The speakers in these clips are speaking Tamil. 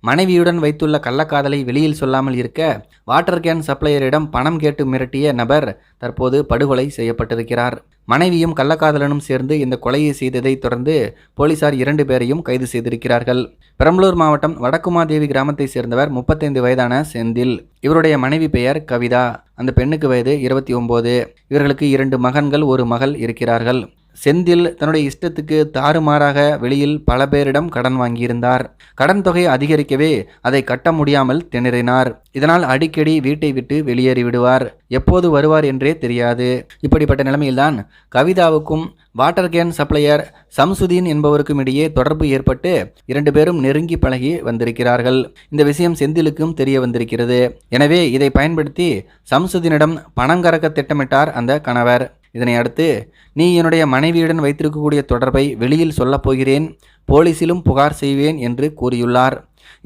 மனைவியுடன் வைத்துள்ள கள்ளக்காதலை வெளியில் சொல்லாமல் இருக்க வாட்டர் கேன் சப்ளையரிடம் பணம் கேட்டு மிரட்டிய நபர் தற்போது படுகொலை செய்யப்பட்டிருக்கிறார். மனைவியும் கள்ளக்காதலனும் சேர்ந்து இந்த கொலையை செய்ததை தொடர்ந்து போலீசார் இரண்டு பேரையும் கைது செய்திருக்கிறார்கள். பெரம்பலூர் மாவட்டம் வடக்குமாதேவி கிராமத்தை சேர்ந்தவர் முப்பத்தைந்து வயதான செந்தில். இவருடைய மனைவி பெயர் கவிதா. அந்த பெண்ணுக்கு வயது இருபத்தி ஒன்பது இவர்களுக்கு இரண்டு மகன்கள் ஒரு மகள் இருக்கிறார்கள். செந்தில் தன்னுடைய இஷ்டத்துக்கு தாறுமாறாக வெளியில் பல பேரிடம் கடன் வாங்கியிருந்தார். கடன் தொகை அதிகரிக்கவே அதை கட்ட முடியாமல் திணறினார். இதனால் அடிக்கடி வீட்டை விட்டு வெளியேறி விடுவார். எப்போது வருவார் என்றே தெரியாது. இப்படிப்பட்ட நிலைமையில்தான் கவிதாவுக்கும் வாட்டர் கேன் சப்ளையர் சம்சுதீன் என்பவருக்கும் இடையே தொடர்பு ஏற்பட்டு இரண்டு பேரும் நெருங்கி பழகி வந்திருக்கிறார்கள். இந்த விஷயம் செந்திலுக்கும் தெரிய வந்திருக்கிறது. எனவே இதை பயன்படுத்தி சம்சுதீனிடம் பணம் கறக்க திட்டமிட்டார் அந்த கணவர். இதனை அடுத்து நீ என்னுடைய மனைவியுடன் வைத்திருக்கக்கூடிய தொடர்பை வெளியில் சொல்லப் போகிறேன் போலீசிலும் புகார் செய்வேன் என்று கூறியுள்ளார்.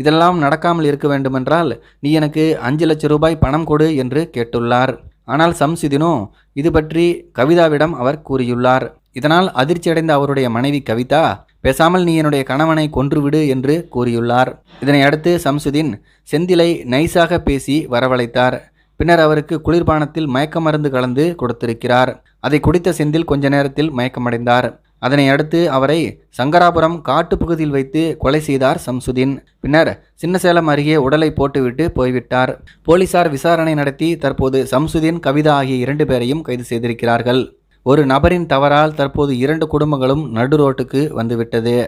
இதெல்லாம் நடக்காமல் இருக்க வேண்டுமென்றால் நீ எனக்கு அஞ்சு லட்சம் ரூபாய் பணம் கொடு என்று கேட்டுள்ளார். ஆனால் சம்சிதினோ இது பற்றி கவிதாவிடம் அவர் கூறியுள்ளார். இதனால் அதிர்ச்சியடைந்த அவருடைய மனைவி கவிதா பேசாமல் நீ என்னுடைய கணவனை கொன்றுவிடு என்று கூறியுள்ளார். இதனை அடுத்து சம்சுதீன் செந்திலை நைஸாக பேசி வரவழைத்தார். பின்னர் அவருக்கு குளிர்பானத்தில் மயக்க மருந்து கலந்து கொடுத்திருக்கிறார். அதை குடித்த செந்தில் கொஞ்ச நேரத்தில் மயக்கமடைந்தார். அதனை அடுத்து அவரை சங்கராபுரம் காட்டுப்பகுதியில் வைத்து கொலை செய்தார் சம்சுதீன். பின்னர் சின்னசேலம் அருகே உடலை போட்டுவிட்டு போய்விட்டார். போலீசார் விசாரணை நடத்தி தற்போது சம்சுதீன் கவிதா ஆகிய இரண்டு பேரையும் கைது செய்திருக்கிறார்கள். ஒரு நபரின் தவறால் தற்போது இரண்டு குடும்பங்களும் நடு ரோட்டுக்கு வந்துவிட்டது.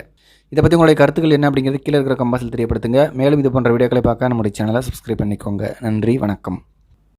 இதை பற்றி உங்களுடைய கருத்துக்கள் என்ன அப்படிங்கிறது கீழே இருக்கிற கம்பாசில் தெரியப்படுத்துங்க. மேலும் இது போன்ற வீடியோக்களை பார்க்க நம்முடைய சேனலை சப்ஸ்கிரைப் பண்ணிக்கோங்க. நன்றி வணக்கம்.